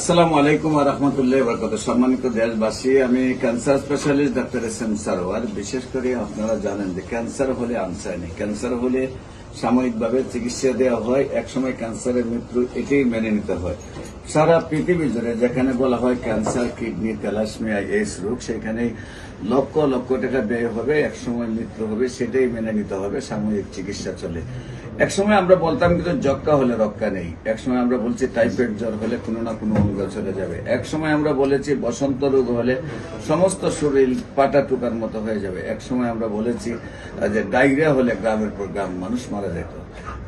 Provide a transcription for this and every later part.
আসসালামু আলাইকুম রহমতুল্লাহ বরকত সম্মানিত দেশবাসী, আমি cancer specialist doctor S M Sarwar. বিশেষ করে আপনারা জানেন যে ক্যান্সার হলে আনসাইনি ক্যান্সার হলে সাময়িকভাবে চিকিৎসা দেওয়া হয়, একসময় ক্যান্সারের মৃত্যু এটাই মেনে নিতে হয়। সারা পৃথিবী জুড়ে যেখানে বলা হয় ক্যান্সার, কিডনি তেলাসমিয়া এইস রোগ সেখানে লক্ষ লক্ষ টাকা ব্যয় হবে, একসময় মৃত্যু হবে, সেটাই মেনে নিতে হবে, সাময়িক চিকিৎসা চলে। একসময় আমরা বলতাম কিন্তু যক্কা হলে রক্ষা নেই। একসময় আমরা বলছি টাইফয়েড জ্বর হলে কোনো না কোনো অঙ্গ চলে যাবে। একসময় আমরা বলেছি বসন্ত রোগ হলে সমস্ত শরীর পাটা টুকার মতো হয়ে যাবে। একসময় আমরা বলেছি যে ডায়রিয়া হলে গ্রামের পর গ্রাম মানুষ মারা যেত।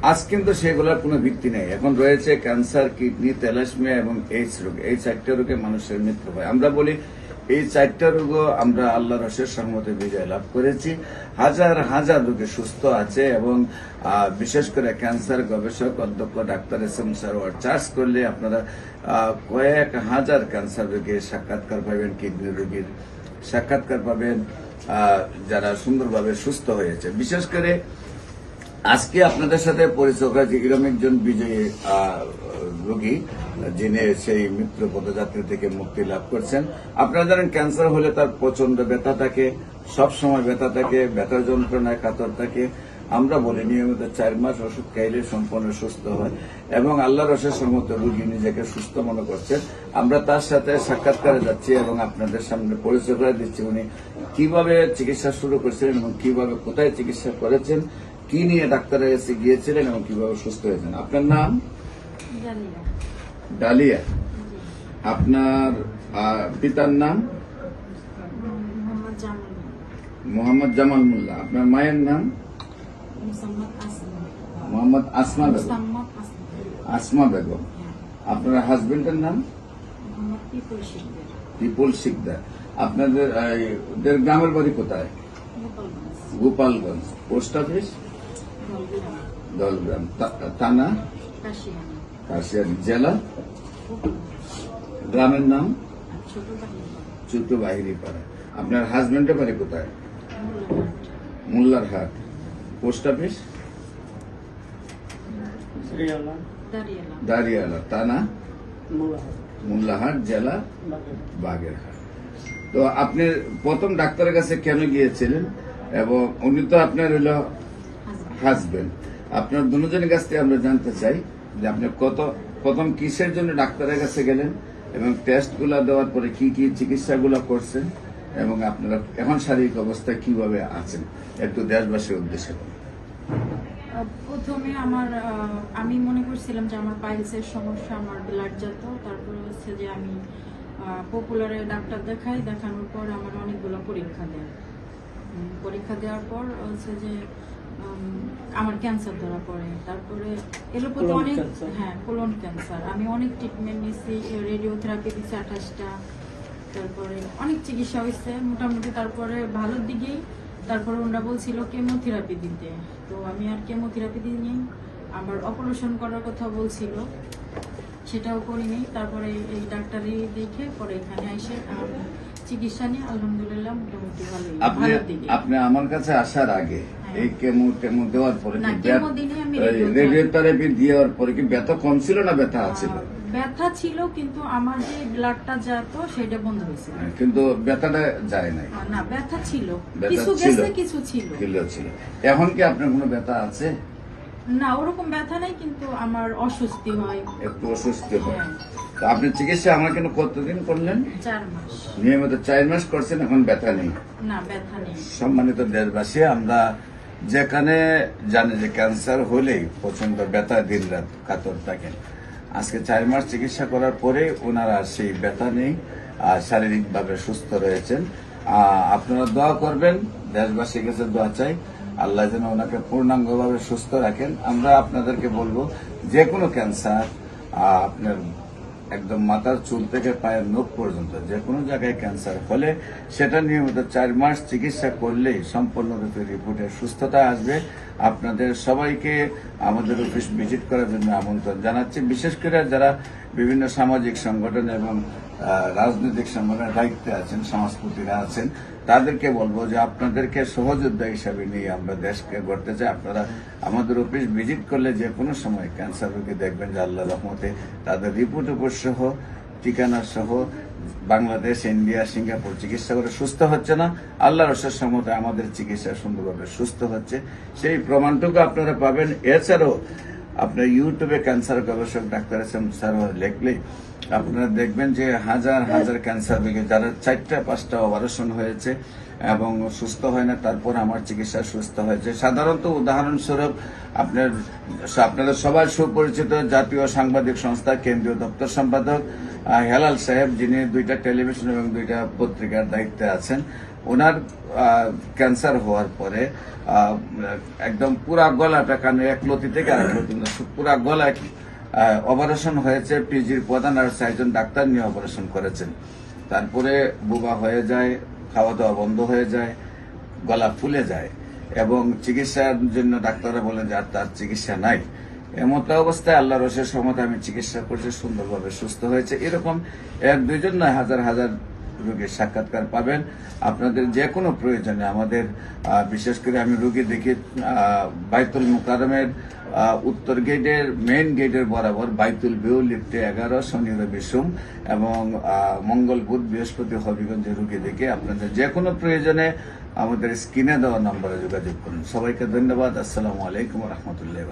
আজ কিন্তু সেগুলোর কোনো ভিত্তি নেই। এখন রয়েছে ক্যান্সার, কিডনি তেলাসমিয়া এবং এইডস রোগ। এই চারটা রোগে মানুষের মৃত্যু হয়। আমরা বলি এই চারটা রোগও আমরা আল্লাহ রসের সম্মতে বিজয় লাভ করেছি। হাজার হাজার রোগী সুস্থ আছে এবং বিশেষ করে ক্যান্সার গবেষক, অধ্যক্ষ, doctor S M Sarwar charge করলে আপনারা কয়েক হাজার ক্যান্সার রোগীর সাক্ষাৎকার পাবেন, কিডনি রোগীর সাক্ষাৎকার পাবেন যারা সুন্দরভাবে সুস্থ হয়েছে। বিশেষ করে আজকে আপনাদের সাথে পরিচয় করেছি এরকম একজন বিজয়ী রোগী, যিনি সেই মৃত্যু পদযাত্রী থেকে মুক্তি লাভ করছেন। আপনারা জানেন ক্যান্সার হলে তার প্রচণ্ড ব্যথা থাকে, সব সময় ব্যথা থাকে, ব্যথার যন্ত্রণায় কাতর থাকে। আমরা বলি নিয়মিত চার মাস ওষুধ খাইলে সম্পূর্ণ সুস্থ হয় এবং আল্লাহ রসের সম্মত রোগী নিজেকে সুস্থ মনে করছেন। আমরা তার সাথে সাক্ষাৎকারে যাচ্ছি এবং আপনাদের সামনে পরিচয় করে দিচ্ছি উনি কীভাবে চিকিৎসা শুরু করেছিলেন এবং কীভাবে কোথায় চিকিৎসা করেছেন। কি নিয়ে ডাক্তারের কাছে গিয়েছিলেন এবং কীভাবে সুস্থ হয়েছেন? আপনার নাম? ডালিয়া। আপনার পিতার নাম? মোহাম্মদ জামাল মোল্লা। আপনার মায়ের নাম? মোহাম্মদ আসমা বেগম। আসমা বেগম। আপনার হাজবেন্ডের নাম? পিপুল বিপুল শিকদার। আপনাদের গ্রামের বাড়ি কোথায়? গোপালগঞ্জ। Post office? দলগ্রাম দলগ্রাম তা- থানা কাশিয়ানি জেলা গ্রামের নাম ছোট বাহিনী পাড়া আপনার হাজবেন্ডের বাড়ি কোথায় মোল্লার হাট পোস্ট অফিস দাঁড়িয়ালা থানা মোল্লাহাট জেলা বাগেরহাট তো আপনি প্রথম ডাক্তারের কাছে কেন গিয়েছিলেন? এবং উনি তো আপনার হইল হাজবেন্ড আপনার দুজনের কাছ থেকে আমরা জানতে চাই যে আপনি কত, প্রথম কিসের জন্য ডাক্তারের কাছে গেলেন এবং টেস্টগুলা দেওয়ার পরে কি কি চিকিৎসাগুলো করছেন এবং আপনারা এখন শারীরিক অবস্থা কীভাবে আছেন? একটু দেশবাসীর উদ্দেশ্যে প্রথমে আমার আমি মনে করছিলাম যে আমার পাইলসের সমস্যা, আমার ব্লাড যেত, তারপরে হচ্ছে যে আমি পপুলারে ডাক্তার দেখাই, দেখানোর পর আমার অনেকগুলো পরীক্ষা দেয়। পরীক্ষা দেওয়ার পর হচ্ছে যে আমার ক্যান্সার ধরা পড়ে। তারপরে Colon অনেক হ্যাঁ কোলন ক্যান্সার আমি অনেক ট্রিটমেন্ট নিচ্ছি রেডিওথেরাপি দিচ্ছি আঠাশটা। তারপরে অনেক চিকিৎসা হয়েছে। মোটামুটি তারপরে ভালোর দিকেই তারপরে ওনারা বলছিল কেমোথেরাপি দিতে। তো আমি আর কেমোথেরাপি দিইনি। আবার অপারেশন করার কথা বলছিল। সেটাও করিনি। তারপরে এই ডাক্তারি দেখে পরে এখানে এসে চিকিৎসা নিয়ে আলহামদুলিল্লাহ মোটামুটি ভালোই। আপনি দিকে। আমার কাছে আসার আগে। এই কেমো টেমো দেওয়ার পরে রেডিওথেরাপি দেওয়ার পরে কি ব্যথা কম ছিল না ব্যথা আহ, ব্যথা ছিল কিন্তু আমার যে ব্লাডটা যেত সেটা বন্ধ হয়েছিল। কিন্তু ব্যথাটা যায় নাই। না ব্যথা ছিল। কিছু গেছে কিছু ছিল। ছিল ছিল। এখন কি আপনার কোনো ব্যথা আছে? না ওরকম ব্যথা নাই কিন্তু আমার অস্বস্তি হয়। একটু অস্বস্তি হয়। হ্যাঁ, তো আপনি চিকিৎসা আমার কেন কতদিন করলেন? চার মাস। নিয়মিত চার মাস করছেন এখন ব্যথা নেই। না ব্যথা নেই। সম্মানিত দেশবাসী আমরা যেখানে জানে যে ক্যান্সার হলেই প্রচণ্ড ব্যথা দিন রাত কাতর থাকেন। আজকে চার মাস চিকিৎসা করার পরে ওনারা সেই ব্যথা নেই, আর শারীরিকভাবে সুস্থ রয়েছেন। আপনারা দোয়া করবেন দেশবাসীর কাছে দোয়া চাই। আল্লাহ যেন ওনাকে পূর্ণাঙ্গভাবে সুস্থ রাখেন। আমরা আপনাদেরকে বলব, যে কোনো ক্যান্সার আপনার একদম মাথার চুল থেকে পায়ের নখ পর্যন্ত যে কোনো জায়গায় ক্যান্সার হলে সেটা নিয়মিত চার মাস চিকিৎসা করলেই সম্পূর্ণরূপে রিপোর্টে সুস্থতা আসবে। আপনাদের সবাইকে আমাদের অফিস ভিজিট করার জন্য আমন্ত্রণ জানাচ্ছি। বিশেষ করে যারা বিভিন্ন সামাজিক সংগঠন এবং রাজনৈতিক সংগঠনের দায়িত্বে আছেন সমাজপতিরা আছেন। তাদেরকে বলব যে আপনাদেরকে সহযোদ্ধা হিসাবে নিয়ে আমরা দেশকে গড়তে চাই। আপনারা আমাদের অফিস ভিজিট করলে যে কোনো সময় ক্যান্সার রোগী দেখবেন যে আল্লাহ রহমতে তাদের রিপোর্ট উপর সহ ঠিকানা সহ বাংলাদেশ, ইন্ডিয়া, সিঙ্গাপুর চিকিৎসা করে সুস্থ হচ্ছে না। আল্লাহ রসের সম্মতে আমাদের চিকিৎসা সুন্দরভাবে সুস্থ হচ্ছে। সেই প্রমাণটুকু আপনারা পাবেন। এছাড়াও আপনার ইউটিউবে ক্যান্সার গবেষক, ডাক্তার এস এম সারোয়ার লিখলে আপনারা দেখবেন যে হাজার হাজার ক্যান্সার রোগী, যারা চারটা, পাঁচটা অপারেশন হয়েছে এবং সুস্থ হয় না, তারপর আমার চিকিৎসা সুস্থ হয়েছে। সাধারণত উদাহরণস্বরূপ আপনার আপনারা সবার সুপরিচিত জাতীয় সাংবাদিক সংস্থা, কেন্দ্রীয় দপ্তর সম্পাদক হেলাল সাহেব, যিনি দুইটা টেলিভিশন এবং দুইটা পত্রিকার দায়িত্বে আছেন। ওনার ক্যান্সার হওয়ার পরে একদম পুরা গলাটা কানে, এক লতি থেকে লতি পুরা গলায় অপারেশন হয়েছে পিজির প্রধান আর চারজন ডাক্তার নিয়ে অপারেশন করেছেন। তারপরে বুবা হয়ে যায় খাওয়া দাওয়া বন্ধ হয়ে যায়, গলা ফুলে যায় এবং চিকিৎসার জন্য ডাক্তাররা বলেন যে আর তার চিকিৎসা নাই। এমত অবস্থায় আল্লাহ রসের সময় আমি চিকিৎসা করছি, সুন্দরভাবে সুস্থ হয়েছে। এরকম এক দুইজন নয়, হাজার হাজার রোগীর সাক্ষাৎকার পাবেন। আপনাদের যে কোনো প্রয়োজনে আমাদের বিশেষ করে আমি রোগী দেখি বাইতুল মুকারমের উত্তর গেটের মেইন গেটের বরাবর বাইতুল বিউ লিফটে এগারো, শনি রবি সোম এবং মঙ্গল বুধ, বৃহস্পতি, হবিগঞ্জে রোগী দেখে আপনাদের যে কোনো প্রয়োজনে আমাদের স্ক্রিনে দেওয়া নম্বরে যোগাযোগ করুন। সবাইকে ধন্যবাদ। আসসালামু আলাইকুম রহমতুল্লাহ